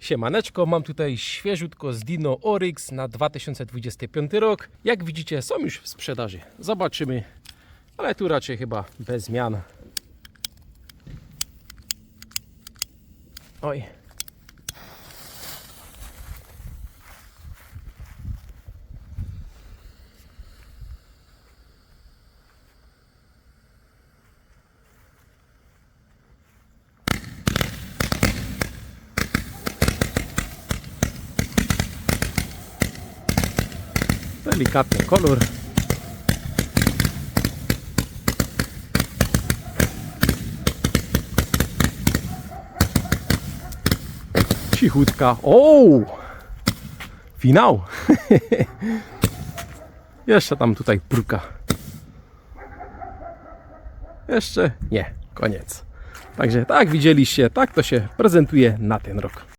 Siemaneczko, mam tutaj świeżutko z Dino Oryx na 2025 rok. Jak widzicie są już w sprzedaży. Zobaczymy, ale tu raczej chyba bez zmian. Oj. Delikatny kolor. Cichutka. O! Finał. Jeszcze tam tutaj pruka. Jeszcze nie. Koniec. Także tak widzieliście, tak to się prezentuje na ten rok.